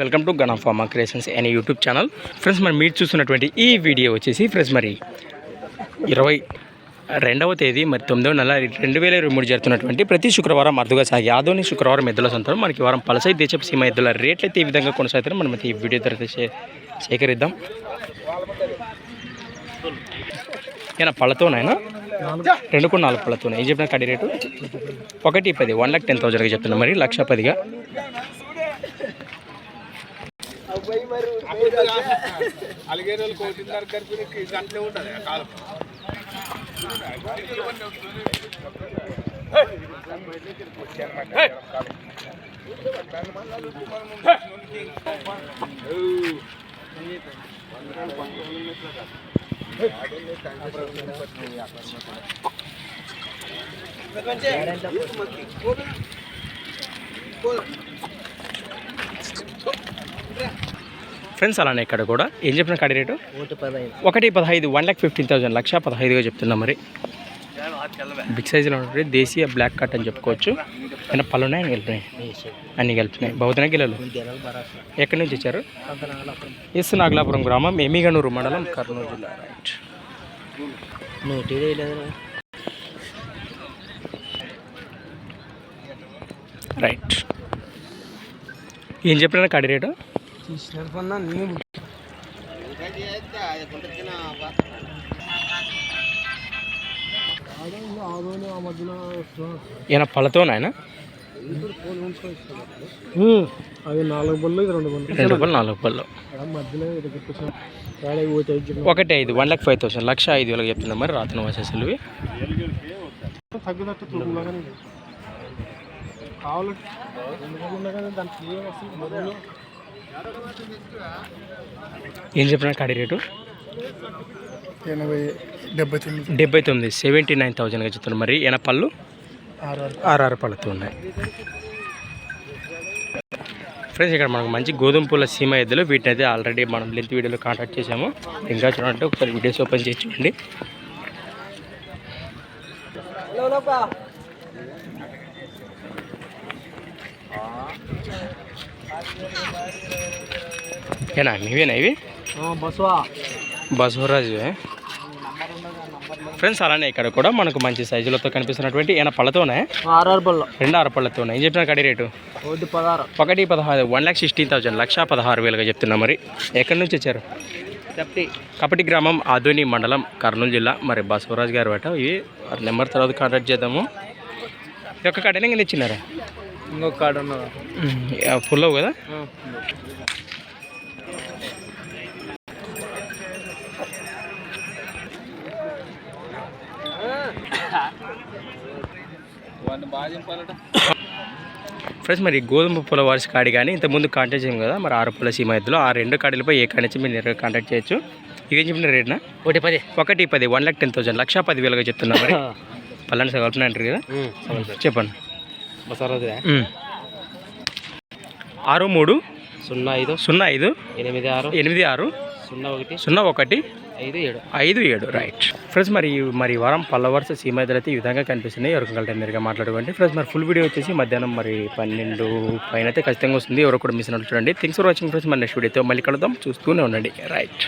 Welcome to gun pharma creations అనే YouTube channel. Friends మరి మీరు చూస్తున్నటువంటి ఈ వీడియో వచ్చేసి ఫ్రెండ్స్ మరి ఇరవై రెండవ తేదీ మరి తొమ్మిదవ నెల రెండు వేల ఇరవై మూడు జరుగుతున్నటువంటి ప్రతి శుక్రవారం అరుదుగా సాగి ఆధునిక శుక్రవారం ఎద్దుల సంతరం. మనకి వారం పలసై దేశపు సీమ ఎద్దుల రేట్లు అయితే ఈ విధంగా కొనసాగుతారు మనం అయితే ఈ వీడియో ద్వారా సేకరిద్దాం. ఏనా పళ్ళతోనైనా రెండు కూడా నాలుగు పళ్ళతోనే. ఏం చెప్పిన కడి రేటు? ఒకటి పది వన్ లాక్ టెన్ థౌసండ్గా చెప్తున్నా మరి లక్ష పదిగా. అలిగేరు కోటిన్నర గర్భిణికి అట్లే ఉంటుంది ఆ కాలం ఫ్రెండ్స్ అలానే ఇక్కడ కూడా. ఏం చెప్పిన కడి రేటు? ఒకటి పదహైదు. వన్ ల్యాక్ ఫిఫ్టీన్ థౌసండ్ లక్ష పదహైదుగా చెప్తున్నా మరి. బిగ్ సైజులో ఉంటుంది దేశీయ బ్లాక్ కట్ అని చెప్పుకోవచ్చు. ఏమైనా పళ్ళు ఉన్నాయి అన్నీ కలిపినాయి బహుతన గిల్లలు ఎక్కడి నుంచి వచ్చారు? ఎస్ నాగలాపురం గ్రామం ఎమిగనూరు మండలం కర్నూలు జిల్లా. రైట్ రైట్ ఏం చెప్పిన కడి రేటు? తీసినట్టుకున్నా నేను ఈయన పళ్ళతోనాయన అవి నాలుగు బళ్ళు ఇది రెండు బళ్ళు. రెండు పళ్ళు నాలుగు పళ్ళు మధ్యలో ఒకటి ఐదు one lakh five thousand lakh ఐదు వేలకు చెప్తున్నా మరి కావాలంటే దానికి ఏం చెప్పిన కడి రేటు? ఎనభై డెబ్బై తొమ్మిది. డెబ్బై తొమ్మిది సెవెంటీ నైన్ థౌజండ్గా చెప్తున్నారు. మరి ఈయన పళ్ళు? ఆరు ఆర్ఆర్ పళ్ళతో ఉన్నాయి. ఫ్రెండ్స్ ఇక్కడ మనకు మంచి గోధుమ పూల సీమ ఎద్దులు. వీటిని అయితే ఆల్రెడీ మనం లెంత్ వీడియోలో కాంటాక్ట్ చేసాము ఇంకా చూడండి ఒకసారి వీడియోస్ ఓపెన్ చేసి చూడండి. ఏనా? మీవేనా ఇవి? బస్వా. బసవరాజు ఫ్రెండ్స్ అలానే ఇక్కడ కూడా మనకు మంచి సైజులతో కనిపిస్తున్నటువంటి ఈయన పళ్ళతోనే రెండు ఆరు పళ్ళతోనే? ఏం చెప్పిన కడి రేటు? ఒకటి పదహారు. వన్ ల్యాక్ సిక్స్టీన్ థౌసండ్ లక్ష పదహారు వేలుగా చెప్తున్నా మరి. ఎక్కడి నుంచి వచ్చారు? కపటి గ్రామం ఆధుని మండలం కర్నూలు జిల్లా. మరి బసవరాజ్ గారు బట ఇవి నెంబర్ తర్వాత కాంటాక్ట్ చేద్దాము. ఈ యొక్క కడనే ఇంకా ఇచ్చినారా? ఇంకొక కాడ ఉన్నదా? ఫుల్ అవు కదా? ఫ్రెండ్స్ మరి గోధుమ పూల వారిసి కాడి కానీ ఇంతకుముందు కాంటాక్ట్ చేయం కదా మరి ఆరు పూల సీమ ఎద్దులో ఆ రెండు కాడలపై ఏ కాడి నుంచి మీరు నేరుగా కాంటాక్ట్ చేయొచ్చు? ఏం చెప్పిన రేట్నా ఒకటి పది. ఒకటి పది వన్ ల్యాక్ టెన్ థౌసండ్ లక్ష పది వేలుగా చెప్తున్నా మరి. పల్లని అంటారు కదా? చెప్పండి. ఆరు మూడు? సున్నా ఐదు. సున్నా ఐదు. ఎనిమిది ఆరు. ఎనిమిది ఆరు. సున్నా ఒకటి. సున్నా ఒకటి. ఐదు ఏడు. ఐదు ఏడు. రైట్ ఫ్రెండ్స్ మరి మరి వారం పల్ల వరుస సీమైదలు అయితే ఈ విధంగా కనిపిస్తున్నాయి. ఎవరికి కలితే మీరుగా మాట్లాడుకోండి. ఫ్రెండ్స్ మరి ఫుల్ వీడియో వచ్చేసి మధ్యాహ్నం మరి పన్నెండు పైన అయితే ఖచ్చితంగా వస్తుంది. ఎవరు కూడా మిస్ అయినట్లు చూడండి. థింగ్స్ ఫర్ వాచింగ్ ఫ్రెండ్స్ మరి నెక్స్ట్ వీడియోతో మళ్ళీ కలుద్దాం. చూస్తూనే ఉండండి. రైట్